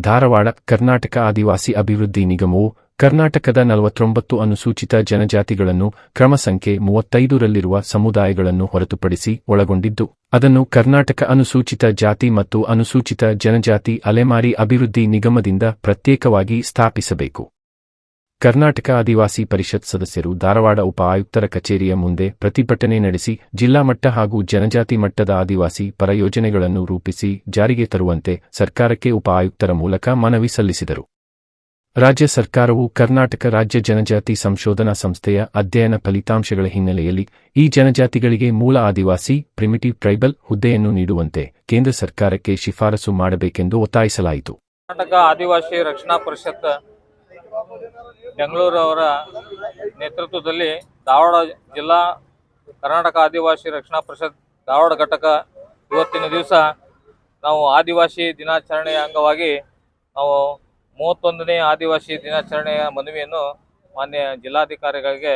ಧಾರವಾಡ, ಕರ್ನಾಟಕ ಆದಿವಾಸಿ ಅಭಿವೃದ್ಧಿ ನಿಗಮವು ಕರ್ನಾಟಕದ ನಲವತ್ತೊಂಬತ್ತು ಅನುಸೂಚಿತ ಜನಜಾತಿಗಳನ್ನು ಕ್ರಮ ಸಂಖ್ಯೆ ಮೂವತ್ತೈದರಲ್ಲಿರುವ ಸಮುದಾಯಗಳನ್ನು ಹೊರತುಪಡಿಸಿ ಒಳಗೊಂಡಿದ್ದು, ಅದನ್ನು ಕರ್ನಾಟಕ ಅನುಸೂಚಿತ ಜಾತಿ ಮತ್ತು ಅನುಸೂಚಿತ ಜನಜಾತಿ ಅಲೆಮಾರಿ ಅಭಿವೃದ್ಧಿ ನಿಗಮದಿಂದ ಪ್ರತ್ಯೇಕವಾಗಿ ಸ್ಥಾಪಿಸಬೇಕು. ಕರ್ನಾಟಕ ಆದಿವಾಸಿ ಪರಿಷತ್ ಸದಸ್ಯರು ಧಾರವಾಡ ಉಪ ಆಯುಕ್ತರ ಕಚೇರಿಯ ಮುಂದೆ ಪ್ರತಿಭಟನೆ ನಡೆಸಿ ಜಿಲ್ಲಾ ಮಟ್ಟ ಹಾಗೂ ಜನಜಾತಿ ಮಟ್ಟದ ಆದಿವಾಸಿ ಪರ ಯೋಜನೆಗಳನ್ನು ರೂಪಿಸಿ ಜಾರಿಗೆ ತರುವಂತೆ ಸರ್ಕಾರಕ್ಕೆ ಉಪ ಆಯುಕ್ತರ ಮೂಲಕ ಮನವಿ ಸಲ್ಲಿಸಿದರು. ರಾಜ್ಯ ಸರ್ಕಾರವು ಕರ್ನಾಟಕ ರಾಜ್ಯ ಜನಜಾತಿ ಸಂಶೋಧನಾ ಸಂಸ್ಥೆಯ ಅಧ್ಯಯನ ಫಲಿತಾಂಶಗಳ ಹಿನ್ನೆಲೆಯಲ್ಲಿ ಈ ಜನಜಾತಿಗಳಿಗೆ ಮೂಲ ಆದಿವಾಸಿ ಪ್ರಿಮಿಟಿವ್ ಟ್ರೈಬಲ್ ಹುದ್ದೆಯನ್ನು ನೀಡುವಂತೆ ಕೇಂದ್ರ ಸರ್ಕಾರಕ್ಕೆ ಶಿಫಾರಸು ಮಾಡಬೇಕೆಂದು ಒತ್ತಾಯಿಸಲಾಯಿತು. ಕರ್ನಾಟಕ ಆದಿವಾಸಿ ರಕ್ಷಣಾ ಪರಿಷತ್ ಬೆಂಗಳೂರು ಅವರ ನೇತೃತ್ವದಲ್ಲಿ ಧಾರವಾಡ ಜಿಲ್ಲಾ ಕರ್ನಾಟಕ ಆದಿವಾಸಿ ರಕ್ಷಣಾ ಪರಿಷತ್ ಧಾರವಾಡ ಘಟಕ ಇವತ್ತಿನ ದಿವಸ ನಾವು ಆದಿವಾಸಿ ದಿನಾಚರಣೆಯ ಅಂಗವಾಗಿ ನಾವು ಮೂವತ್ತೊಂದನೇ ಆದಿವಾಸಿ ದಿನಾಚರಣೆಯ ಮನವಿಯನ್ನು ಮಾನ್ಯ ಜಿಲ್ಲಾಧಿಕಾರಿಗಳಿಗೆ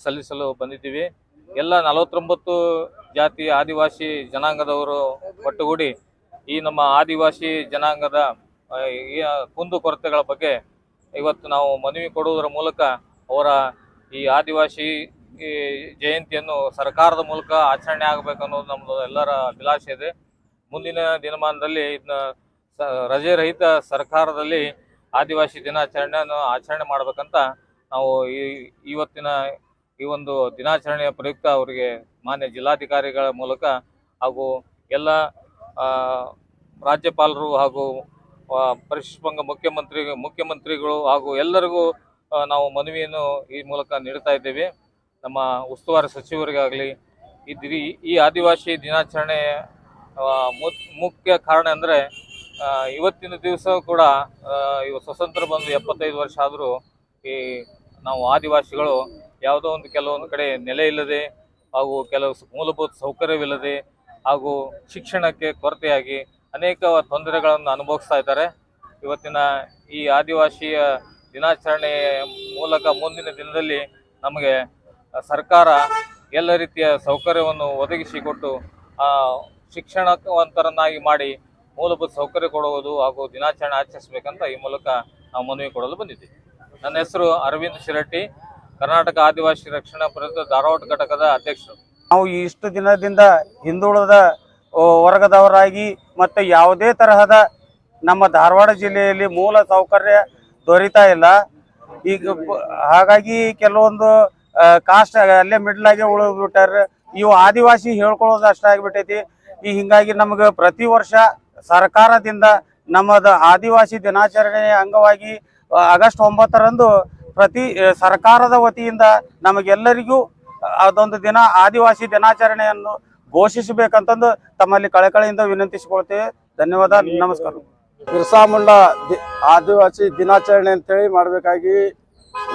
ಸಲ್ಲಿಸಲು ಬಂದಿದ್ದೀವಿ. ಎಲ್ಲ ನಲವತ್ತೊಂಬತ್ತು ಜಾತಿ ಆದಿವಾಸಿ ಜನಾಂಗದವರು ಒಟ್ಟುಗೂಡಿ ಈ ನಮ್ಮ ಆದಿವಾಸಿ ಜನಾಂಗದ ಕುಂದು ಕೊರತೆಗಳ ಬಗ್ಗೆ ಇವತ್ತು ನಾವು ಮನವಿ ಕೊಡುವುದರ ಮೂಲಕ ಅವರ ಈ ಆದಿವಾಸಿ, ಈ ಜಯಂತಿಯನ್ನು ಸರ್ಕಾರದ ಮೂಲಕ ಆಚರಣೆ ಆಗಬೇಕು ಅನ್ನೋದು ನಮ್ಮದು ಎಲ್ಲರ ಅಭಿಲಾಷೆ ಇದೆ. ಮುಂದಿನ ದಿನಮಾನದಲ್ಲಿ ಇದನ್ನ ರಜೆ ರಹಿತ ಸರ್ಕಾರದಲ್ಲಿ ಆದಿವಾಸಿ ದಿನಾಚರಣೆಯನ್ನು ಆಚರಣೆ ಮಾಡಬೇಕಂತ ನಾವು ಈ, ಇವತ್ತಿನ ಈ ಒಂದು ದಿನಾಚರಣೆಯ ಪ್ರಯುಕ್ತ ಅವರಿಗೆ ಮಾನ್ಯ ಜಿಲ್ಲಾಧಿಕಾರಿಗಳ ಮೂಲಕ ಹಾಗೂ ಎಲ್ಲ ರಾಜ್ಯಪಾಲರು ಹಾಗೂ ಪಂಗ ಮುಖ್ಯಮಂತ್ರಿ, ಮುಖ್ಯಮಂತ್ರಿಗಳು ಹಾಗೂ ಎಲ್ಲರಿಗೂ ನಾವು ಮನವಿಯನ್ನು ಈ ಮೂಲಕ ನೀಡ್ತಾ ಇದ್ದೇವೆ. ನಮ್ಮ ಉಸ್ತುವಾರಿ ಸಚಿವರಿಗಾಗಲಿ ಇದ್ರಿ ಈ ಆದಿವಾಸಿ ದಿನಾಚರಣೆ ಮುಖ್ಯ ಕಾರಣ ಅಂದರೆ ಇವತ್ತಿನ ದಿವಸ ಕೂಡ ಇವತ್ತು ಇವ ಸ್ವತಂತ್ರ ಬಂದು ಎಪ್ಪತ್ತೈದು ವರ್ಷ ಆದರೂ ಈ ನಾವು ಆದಿವಾಸಿಗಳು ಯಾವುದೋ ಒಂದು ಕೆಲವೊಂದು ಕಡೆ ನೆಲೆ ಇಲ್ಲದೆ ಹಾಗೂ ಕೆಲವು ಮೂಲಭೂತ ಸೌಕರ್ಯವಿಲ್ಲದೆ ಹಾಗೂ ಶಿಕ್ಷಣಕ್ಕೆ ಕೊರತೆಯಾಗಿ ಅನೇಕ ತೊಂದರೆಗಳನ್ನು ಅನುಭವಿಸ್ತಾ ಇದ್ದಾರೆ. ಇವತ್ತಿನ ಈ ಆದಿವಾಸಿಯ ದಿನಾಚರಣೆ ಮೂಲಕ ಮುಂದಿನ ದಿನದಲ್ಲಿ ನಮಗೆ ಸರ್ಕಾರ ಎಲ್ಲ ರೀತಿಯ ಸೌಕರ್ಯವನ್ನು ಒದಗಿಸಿಕೊಟ್ಟು ಶಿಕ್ಷಣವಂತರನ್ನಾಗಿ ಮಾಡಿ ಮೂಲಭೂತ ಸೌಕರ್ಯ ಕೊಡುವುದು ಹಾಗೂ ದಿನಾಚರಣೆ ಆಚರಿಸಬೇಕಂತ ಈ ಮೂಲಕ ನಾವು ಮನವಿ ಕೊಡಲು ಬಂದಿದ್ದೀವಿ. ನನ್ನ ಹೆಸರು ಅರವಿಂದ್ ಶಿರಟ್ಟಿ, ಕರ್ನಾಟಕ ಆದಿವಾಸಿ ರಕ್ಷಣಾ ಪರಿಷತ್ ಧಾರವಾಡ ಘಟಕದ ಅಧ್ಯಕ್ಷರು. ನಾವು ಇಷ್ಟು ದಿನದಿಂದ ಹಿಂದುಳಿದ ವರ್ಗದವರಾಗಿ ಮತ್ತು ಯಾವುದೇ ತರಹದ ನಮ್ಮ ಧಾರವಾಡ ಜಿಲ್ಲೆಯಲ್ಲಿ ಮೂಲ ಸೌಕರ್ಯ ದೊರೀತಾ ಇಲ್ಲ. ಈಗ ಹಾಗಾಗಿ ಕೆಲವೊಂದು ಕಾಸ್ಟ್ ಅಲ್ಲೇ ಮಿಡ್ಲಾಗೆ ಆಗಿ ಬಿಟ್ಟಾರ ಇವು ಆದಿವಾಸಿ ಹೇಳ್ಕೊಳ್ಳೋದು ಅಷ್ಟ ಆಗಿಬಿಟ್ಟೈತಿ. ಈ ಹಿಂಗಾಗಿ ನಮಗೆ ಪ್ರತಿ ವರ್ಷ ಸರ್ಕಾರದಿಂದ ನಮ್ಮದು ಆದಿವಾಸಿ ದಿನಾಚರಣೆಯ ಅಂಗವಾಗಿ ಆಗಸ್ಟ್ ಒಂಬತ್ತರಂದು ಪ್ರತಿ ಸರ್ಕಾರದ ವತಿಯಿಂದ ನಮಗೆಲ್ಲರಿಗೂ ಅದೊಂದು ದಿನ ಆದಿವಾಸಿ ದಿನಾಚರಣೆಯನ್ನು ಘೋಷಿಸಬೇಕಂತಂದು ತಮ್ಮಲ್ಲಿ ಕಳೆಕಳೆಯಿಂದ ವಿನಂತಿಸಿಕೊಳ್ತೇವೆ. ಧನ್ಯವಾದ ನಮಸ್ಕಾರ. ಬಿರ್ಸಾ ಮುಂಡಾ ದಿ- ಆದಿವಾಸಿ ದಿನಾಚರಣೆ ಅಂತೇಳಿ ಮಾಡಬೇಕಾಗಿ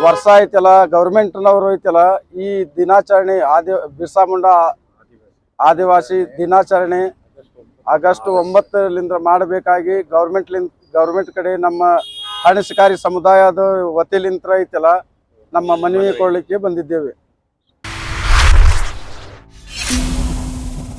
ವರ್ಷ ಐತಲ್ಲ ಗೌರ್ಮೆಂಟ್ನವರು ಐತಲ್ಲ ಈ ದಿನಾಚರಣೆ ಆದಿ ಬಿರ್ಸಾ ಮುಂಡಾ ಆದಿವಾಸಿ ದಿನಾಚರಣೆ ಆಗಸ್ಟ್ ಒಂಬತ್ತರಿಂದ ಮಾಡಬೇಕಾಗಿ ಗೌರ್ಮೆಂಟ್ಲಿಂದ ಗೌರ್ಮೆಂಟ್ ಕಡೆ ನಮ್ಮ ಹಣಸಿಕಾರಿ ಸಮುದಾಯದ ವತಿಲಿಂತ್ರ ಐತಲ್ಲ ನಮ್ಮ ಮನವಿ ಕೊಡಲಿಕ್ಕೆ ಬಂದಿದ್ದೇವೆ.